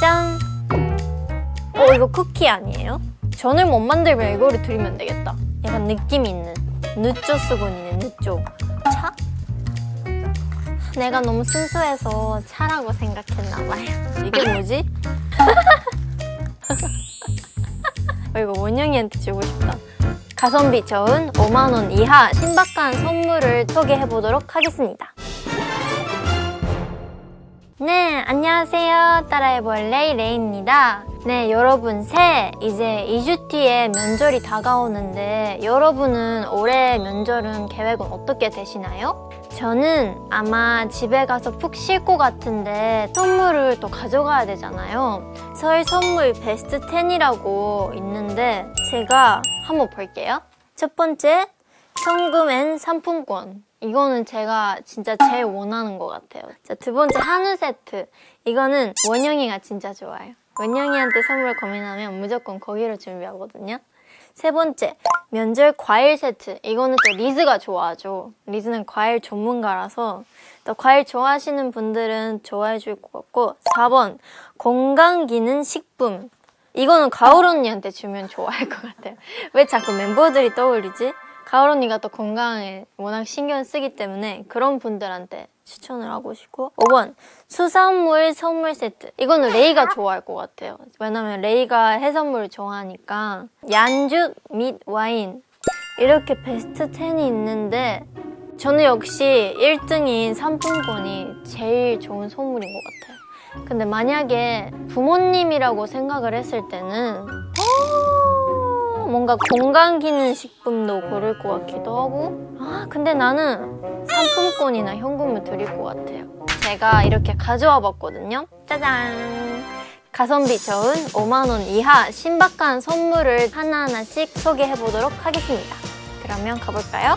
짠! 어, 이거 쿠키 아니에요? 전을 못 만들면 이거를 드리면 되겠다. 약간 느낌 있는. 느쪼 수건이네, 느쪼. 차? 내가 너무 순수해서 차라고 생각했나봐요. 이게 뭐지? 어, 이거 원영이한테 주고 싶다. 가성비 좋은 5만원 이하 신박한 선물을 소개해보도록 하겠습니다. 네, 안녕하세요. 따라해볼래 레이입니다. 네, 여러분 새 이제 2주 뒤에 면접이 다가오는데 여러분은 올해 면접은 계획은 어떻게 되시나요? 저는 아마 집에 가서 푹 쉴 것 같은데 선물을 또 가져가야 되잖아요. 설 선물 베스트 10이라고 있는데 제가 한번 볼게요. 첫 번째, 현금 앤 상품권. 이거는 제가 진짜 제일 원하는 것 같아요. 자, 두 번째, 한우 세트. 이거는 원영이가 진짜 좋아요. 원영이한테 선물 고민하면 무조건 거기로 준비하거든요. 세 번째, 면절 과일 세트. 이거는 또 리즈가 좋아하죠. 리즈는 과일 전문가라서 또 과일 좋아하시는 분들은 좋아해 줄 것 같고 4번, 건강기능 식품. 이거는 가을 언니한테 주면 좋아할 것 같아요. 왜 자꾸 멤버들이 떠올리지? 가을 언니가 또 건강에 워낙 신경 쓰기 때문에 그런 분들한테 추천을 하고 싶고. 5번 수산물 선물 세트. 이거는 레이가 좋아할 것 같아요. 왜냐면 레이가 해산물을 좋아하니까. 얀주 및 와인. 이렇게 베스트 10이 있는데 저는 역시 1등인 상품권이 제일 좋은 선물인 것 같아요. 근데 만약에 부모님이라고 생각을 했을 때는 어, 뭔가 건강 기능 식품도 고를 것 같기도 하고. 아 근데 나는 상품권이나 현금을 드릴 것 같아요. 제가 이렇게 가져와 봤거든요. 짜잔! 가성비 좋은 5만 원 이하 신박한 선물을 하나하나씩 소개해 보도록 하겠습니다. 그러면 가볼까요?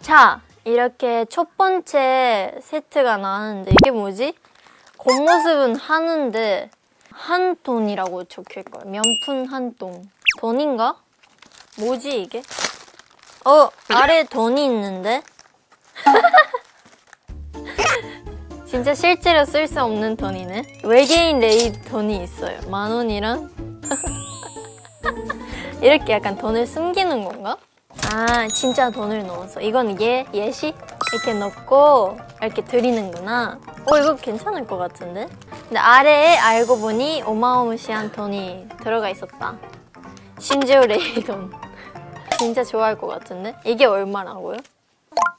자, 이렇게 첫 번째 세트가 나왔는데 이게 뭐지? 겉모습은 하는데 한 돈이라고 적혀있고요. 명품 한 돈. 돈인가? 뭐지 이게? 어, 아래 돈이 있는데? 진짜 실제로 쓸 수 없는 돈이네. 외계인 레이 돈이 있어요. 만 원이랑 이렇게 약간 돈을 숨기는 건가? 아 진짜 돈을 넣어서 이건 예 예시 이렇게 넣고 이렇게 드리는구나. 어 이거 괜찮을 것 같은데? 근데 아래에 알고 보니 어마어마시한 돈이 들어가 있었다. 심지어 레이 돈. 진짜 좋아할 것 같은데? 이게 얼마라고요?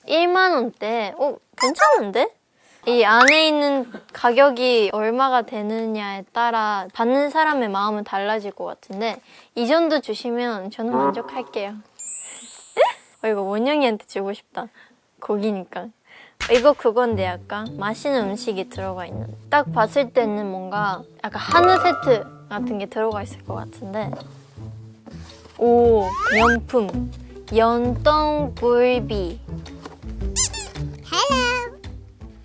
1만 원대. 어 괜찮은데? 이 안에 있는 가격이 얼마가 되느냐에 따라 받는 사람의 마음은 달라질 것 같은데 이 정도 주시면 저는 만족할게요. 어, 이거 원영이한테 주고 싶다. 고기니까. 이거 그건데 약간 맛있는 음식이 들어가 있는. 딱 봤을 때는 뭔가 약간 한우 세트 같은 게 들어가 있을 것 같은데. 오, 명품. 연똥굴비.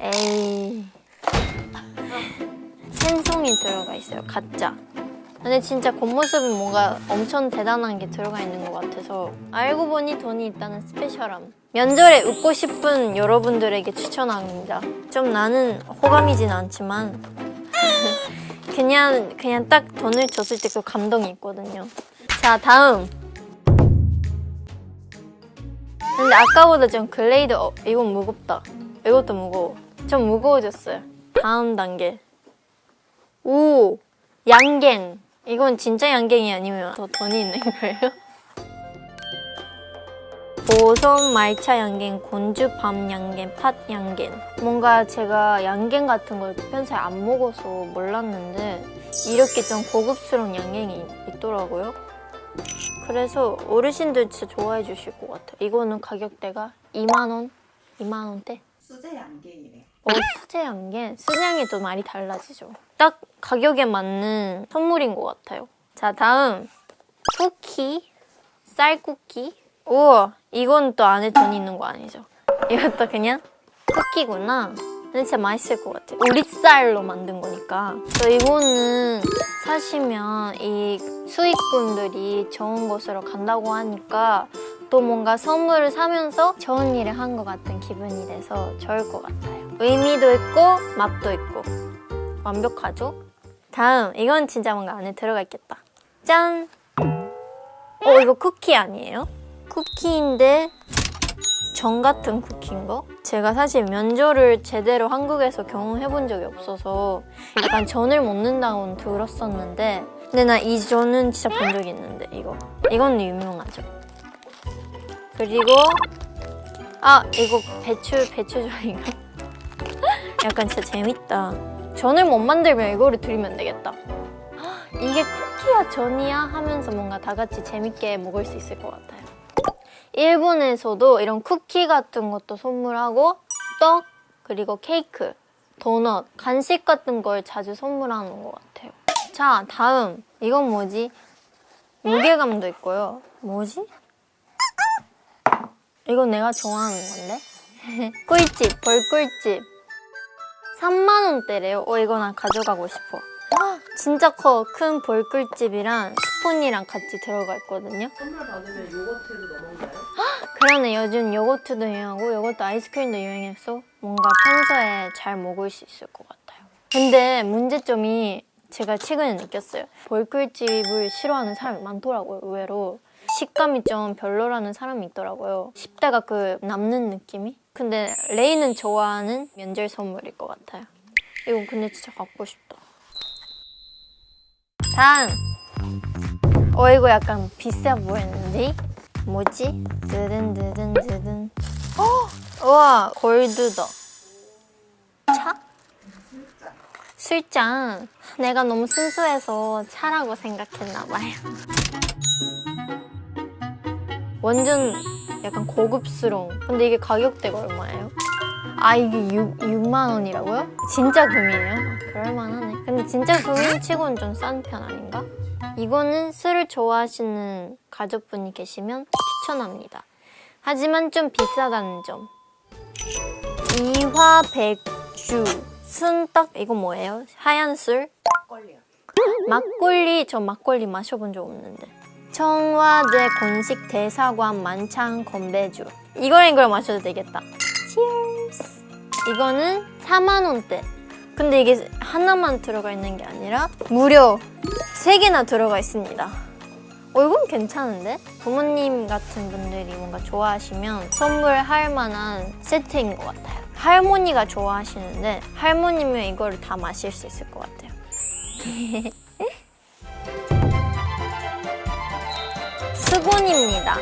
에이. 생송이 들어가 있어요. 가짜. 근데 진짜 겉모습은 뭔가 엄청 대단한 게 들어가 있는 것 같아서 알고 보니 돈이 있다는 스페셜함. 면접에 웃고 싶은 여러분들에게 추천합니다. 좀 나는 호감이진 않지만 그냥 그냥 딱 돈을 줬을 때 그 감동이 있거든요. 자 다음. 근데 아까보다 좀 글레이드 어, 이건 무겁다. 이것도 무거워. 좀 무거워졌어요. 다음 단계. 오 양갱. 이건 진짜 양갱이 아니면 더 돈이 있는 거예요? 보성 말차 양갱, 곤주 밤 양갱, 팥 양갱. 뭔가 제가 양갱 같은 걸 평소에 안 먹어서 몰랐는데 이렇게 좀 고급스러운 양갱이 있더라고요. 그래서 어르신들 진짜 좋아해 주실 것 같아요. 이거는 가격대가 2만 원, 2만 원대. 수제 양갱이래. 어, 수제 양갱, 수량이 또 많이 달라지죠. 딱 가격에 맞는 선물인 것 같아요. 자, 다음 쿠키, 쌀 쿠키. 우와, 이건 또 안에 돈이 있는 거 아니죠? 이것도 그냥 쿠키구나. 진짜 맛있을 것 같아요. 우리 쌀로 만든 거니까. 또 이거는 사시면 이 수익금들이 좋은 곳으로 간다고 하니까 또 뭔가 선물을 사면서 좋은 일을 한 것 같은 기분이 돼서 좋을 것 같아요. 의미도 있고 맛도 있고 완벽하죠? 다음 이건 진짜 뭔가 안에 들어가 있겠다. 짠! 어 이거 쿠키 아니에요? 쿠키인데 전 같은 쿠키인 거? 제가 사실 면조를 제대로 한국에서 경험해 본 적이 없어서 약간 전을 먹는다고는 들었었는데 근데 나 이 전은 진짜 본 적이 있는데 이거 이건 유명하죠 그리고 아 이거 배추 배추전인가? 약간 진짜 재밌다 전을 못 만들면 이거를 드리면 되겠다 헉, 이게 쿠키야 전이야 하면서 뭔가 다 같이 재밌게 먹을 수 있을 것 같아요 일본에서도 이런 쿠키 같은 것도 선물하고 떡 그리고 케이크, 도넛, 간식 같은 걸 자주 선물하는 것 같아요. 자 다음 이건 뭐지? 무게감도 있고요. 뭐지? 이건 내가 좋아하는 건데? 꿀집, 벌꿀집. 3만 원대래요. 어 이거 나 가져가고 싶어. 헉, 진짜 커. 큰 벌꿀집이랑 스푼이랑 같이 들어가 있거든요. 선물 받으면 요거트도 넘어가요? 그러네 요즘 요거트도 유행하고 요거트 아이스크림도 유행해서 뭔가 평소에 잘 먹을 수 있을 것 같아요. 근데 문제점이 제가 최근에 느꼈어요. 벌꿀집을 싫어하는 사람이 많더라고요. 의외로 식감이 좀 별로라는 사람이 있더라고요. 10대가 그 남는 느낌이. 근데 레이는 좋아하는 면접 선물일 것 같아요. 이거 근데 진짜 갖고 싶다. 다음. 어 이거 약간 비싸 보이는데? 뭐지? 드든 드든 드든. 어! 우와 골드다. 차? 술잔. 내가 너무 순수해서 차라고 생각했나 봐요. 완전 약간 고급스러운. 근데 이게 가격대가 얼마예요? 아 이게 6, 6만 원이라고요? 진짜 금이에요? 아, 그럴만하네. 근데 진짜 금치고는 좀 싼 편 아닌가? 이거는 술을 좋아하시는 가족분이 계시면 추천합니다. 하지만 좀 비싸다는 점. 이화 백주 순떡 이거 뭐예요? 하얀 술? 걸리요. 막걸리 저 막걸리 마셔본 적 없는데. 청와대 건식 대사관 만찬 건배주. 이거랑 이걸 마셔도 되겠다. Cheers. 이거는 4만 원대. 근데 이게 하나만 들어가 있는 게 아니라 무려 세 개나 들어가 있습니다. 어, 이건 괜찮은데? 부모님 같은 분들이 뭔가 좋아하시면 선물할 만한 세트인 것 같아요. 할머니가 좋아하시는데 할머니면 이거를 다 마실 수 있을 것 같아요. 수곤입니다.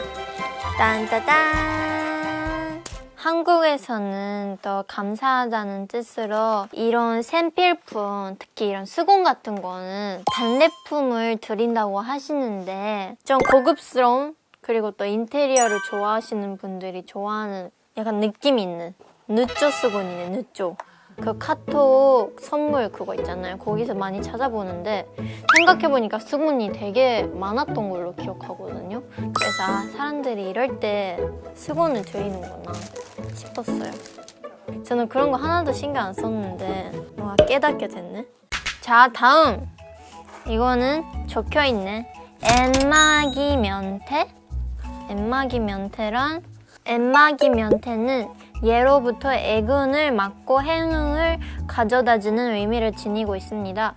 딴따단. 한국에서는 더 감사하다는 뜻으로 이런 생필품, 특히 이런 수건 같은 거는 단례품을 드린다고 하시는데 좀 고급스러운 그리고 또 인테리어를 좋아하시는 분들이 좋아하는 약간 느낌 있는 느쪼 수건이네, 느쪼. 그 카톡 선물 그거 있잖아요. 거기서 많이 찾아보는데 생각해보니까 수건이 되게 많았던 걸로 기억하거든요. 그래서 아, 사람들이 이럴 때 수건을 드리는구나 싶었어요. 저는 그런 거 하나도 신경 안 썼는데 와 깨닫게 됐네. 자 다음 이거는 적혀 있네. 엠마기 면태. 엠마기 면태란 엠마기 면태는 예로부터 애근을 막고 행운을 가져다주는 의미를 지니고 있습니다.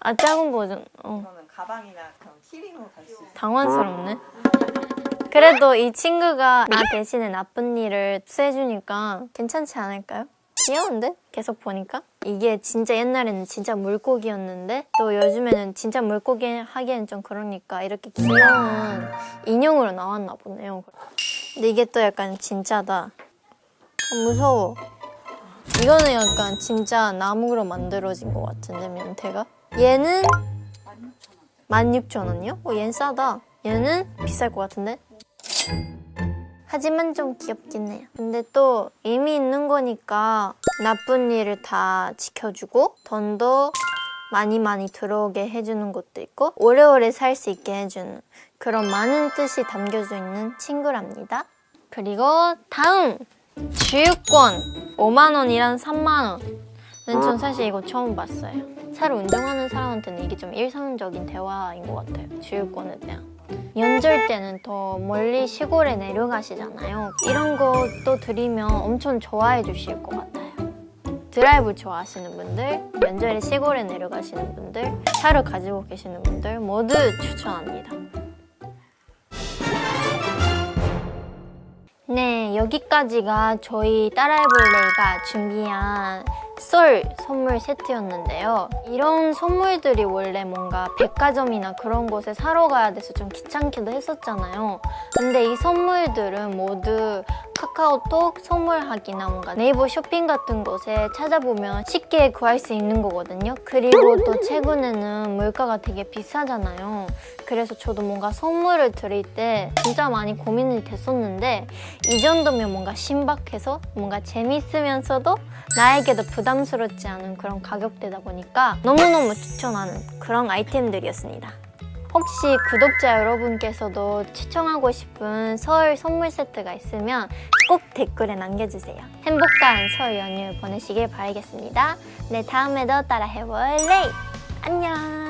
아 작은 버전. 어. 그러면 가방이나 그런 키링으로 갈 수 있어요. 당황스럽네. 그래도 이 친구가 나 대신에 나쁜 일을 수해주니까 괜찮지 않을까요? 귀여운데? 계속 보니까? 이게 진짜 옛날에는 진짜 물고기였는데 또 요즘에는 진짜 물고기 하기엔 좀 그러니까 이렇게 귀여운 인형으로 나왔나 보네요. 근데 이게 또 약간 진짜다. 어, 무서워. 이거는 약간 진짜 나무로 만들어진 것 같은데 면태가? 얘는 16,000원이요? 어, 얘는 싸다. 얘는 비쌀 것 같은데? 하지만 좀 귀엽긴 해요. 근데 또 의미 있는 거니까 나쁜 일을 다 지켜주고 돈도 많이 많이 들어오게 해주는 것도 있고 오래오래 살 수 있게 해주는 그런 많은 뜻이 담겨져 있는 친구랍니다. 그리고 다음 주유권 5만 원이랑 3만 원. 전 사실 이거 처음 봤어요. 차를 운전하는 사람한테는 이게 좀 일상적인 대화인 것 같아요. 주유권에 대한. 연절 때는 더 멀리 시골에 내려가시잖아요. 이런 것도 드리면 엄청 좋아해 주실 것 같아요. 드라이브 좋아하시는 분들, 연절에 시골에 내려가시는 분들, 차를 가지고 계시는 분들 모두 추천합니다. 네, 여기까지가 저희 따라해볼래가 준비한 썰 선물 세트였는데요. 이런 선물들이 원래 뭔가 백화점이나 그런 곳에 사러 가야 돼서 좀 귀찮기도 했었잖아요. 근데 이 선물들은 모두 카카오톡 선물하기나 뭔가 네이버 쇼핑 같은 곳에 찾아보면 쉽게 구할 수 있는 거거든요. 그리고 또 최근에는 물가가 되게 비싸잖아요. 그래서 저도 뭔가 선물을 드릴 때 진짜 많이 고민이 됐었는데 이 정도면 뭔가 신박해서 뭔가 재밌으면서도 나에게도 부담스럽지 않은 그런 가격대다 보니까 너무너무 추천하는 그런 아이템들이었습니다. 혹시 구독자 여러분께서도 추천하고 싶은 설 선물 세트가 있으면 꼭 댓글에 남겨주세요. 행복한 설 연휴 보내시길 바라겠습니다. 네, 다음에도 따라 해볼래! 안녕!